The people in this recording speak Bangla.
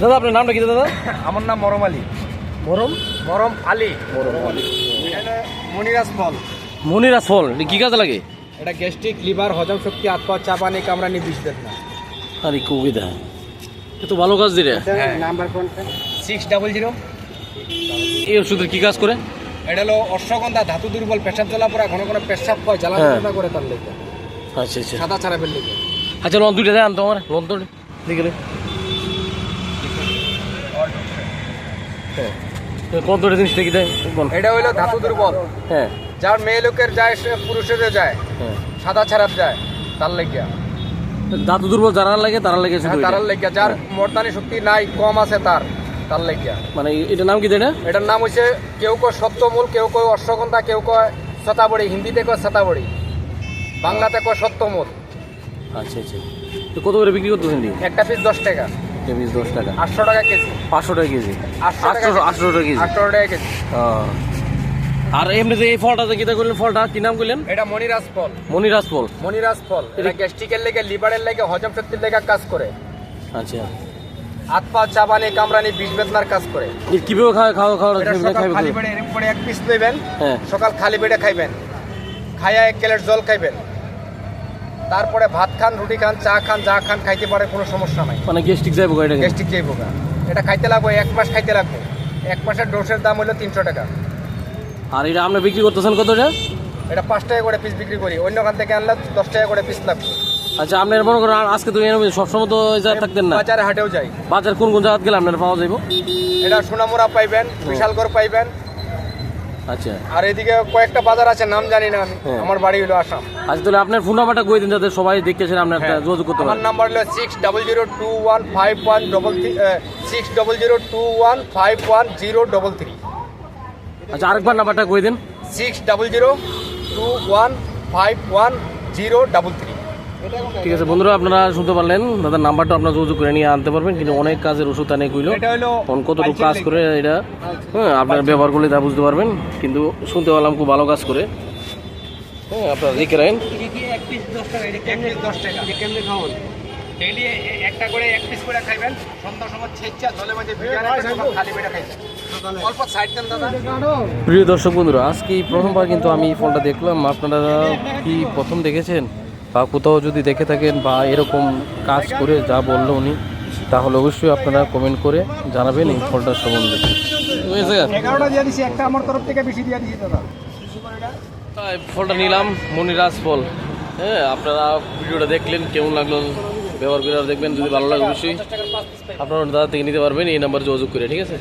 দাদা আপনার নামটা কি দাদা? আমার নাম মরম আলী। মরম? মরম আলী। মরম আলী। মনিরাজ ফল। মনিরাজ ফল কি কাজে লাগে? এটা গ্যাস্ট্রিক লিভার হজম শক্তি হাত পা চাপানি কামড়ানি বিষ বেদনা আরে কবিতা এ তো ভালো কাজ দিলে। হ্যাঁ। নাম্বার কোনটা? Six double zero. এই ওষুধের কি কাজ করে? এটা হলো অশ্বগন্ধা ধাতু দুর্বল পেশাব জ্বালা পড়া ঘন ঘন পেশাব হয় জ্বালা হ্যাঁ। করে তার লেগে। আচ্ছা আচ্ছা। সাদা ছাড়াবের লেগে আচ্ছা লোন দুইটা দেন তো আমার লোন তো দেখে হ্যাঁ। কোন জিনিস দেখি দেয়? এটা হইল ধাতু দুর্বল। হ্যাঁ। যার মেয়ে লোকের যায় সে পুরুষেরও যায়। হ্যাঁ। সাদা ছাড়াব যায় তার লেগিয়া। দাঁতু দুর্বল যারা লাগে তারা লাগে শুধু হ্যাঁ, তার লেগিয়া। যার মর্দানি শক্তি নাই কম আছে তার তার লেগিয়া। মানে এটার নাম কি এটা? এটার নাম হচ্ছে কেউ কয় সত্যমূল কেউ কয় অশ্বগন্ধা কেউ কয় শতাবড়ি হিন্দিতে কয় শতাবড়ি বাংলাতে কয় সত্যমূল। আচ্ছা আচ্ছা। তো কত করে বিক্রি করতেছেন একটা পিস দশ টাকা। কেমিস দশ টাকা। আটশো টাকা কেজি। পাঁচশো টাকা কেজি। আটশো আটশো টাকা কেজি। আটশো টাকা কেজি। আর এমনিতে এই ফলটা যে কিতা করলেন ফলটা কি নাম করলেন? এটা মনিরাজ ফল। মনিরাজ ফল। মনিরাজ ফল। এটা গ্যাস্ট্রিকের লেগে লিভারের লেগে হজম শক্তির লেগে কাজ করে। আচ্ছা। হাত পা চাবানি কামরানি বিষ বেদনার কাজ করে। কীভাবে খাওয়া খাওয়া খাওয়া খালি পেটে এক পিস নেবেন হ্যাঁ। সকাল খালি পেটে খাইবেন। খাইয়া এক প্লেট জল খাইবেন। তারপরে ভাত খান রুটি খান চা খান যা খান খাইতে পারে কোনো সমস্যা নাই। মানে গ্যাস্ট্রিক যাইব এটা গ্যাস্ট্রিক যাইব এটা খাইতে লাগবে এক মাস খাইতে লাগবে। এক মাসের ডোসের দাম হলো তিনশো টাকা। আর এটা আপনি বিক্রি করতেছেন কত এটা? এটা পাঁচ টাকা করে পিস বিক্রি করি। অন্য খান থেকে আনলে দশ টাকা করে পিস লাগবে। আচ্ছা আপনার মনে করেন আজকে তো এরকম সবসময় তো জায়গায় থাকতেন না। বাজারে হাটেও যাই। বাজার কোন কোন জায়গা গেলে আপনার পাওয়া যাইব? এটা সোনামুড়া পাইবেন বিশালগড় পাইবেন আচ্ছা। আর এদিকে কয়েকটা বাজার আছে নাম জানি না আমি। হ্যাঁ। আমার বাড়ি হলো আসাম। আচ্ছা তাহলে আপনার ফোন নাম্বারটা কই দিন যাতে সবাই দেখতেছেন আপনার একটা যোগাযোগ করতে হ্যাঁ। আমার নাম্বার হলো six double zero two one five one double three six double zero two one five one zero double three আচ্ছা আরেকবার নাম্বারটা কই দিন? Six double zero two one five one zero double three ঠিক আছে বন্ধুরা আপনারা শুনতে পারলেন। দাদার নাম্বারটা আপনারা যোগাযোগ করে নিয়ে আনতে পারবেন কিন্তু অনেক কাজের ওষুধ আনে কইলো। এটা হলো কোন কতটুকু কাজ করে এটা? হ্যাঁ আপনারা ব্যবহার করলে তা বুঝতে পারবেন কিন্তু শুনতে পারলাম খুব ভালো কাজ করে। হ্যাঁ আপনারা লিখে রাখেন এক পিস দশ টাকা দশ টাকা? কেমনি খাওয়ান ডেইলি একটা করে এক পিস করে খাইবেন সন্ধ্যার সময় ছেচ্চা জলে মাঝে ভিজা রাখবেন সকাল খালি পেটে খাইবেন অল্প সাইড দেন দাদা। প্রিয় দর্শক বন্ধুরা আজকে এই প্রথমবার কিন্তু আমি এই ফলটা দেখলাম। আপনারা কি প্রথম দেখেছেন? বা কোথাও যদি দেখে থাকেন বা এরকম কাজ করে যা বলল উনি তাহলে অবশ্যই আপনারা কমেন্ট করে জানাবেন এই ফলটার সম্বন্ধে। হয়েছে এগারোটা দিয়ে দিছি একটা আমার তরফ থেকে বেশি দিয়ে দিছি দাদা। এই ফলটা নিলাম মনিরাজ ফল। হ্যাঁ আপনারা ভিডিওটা দেখলেন কেমন লাগল ব্যবহার করে দেখবেন যদি ভালো লাগে অবশ্যই আপনারা দাদা থেকে নিতে পারবেন এই নাম্বার যোগাযোগ করে ঠিক আছে?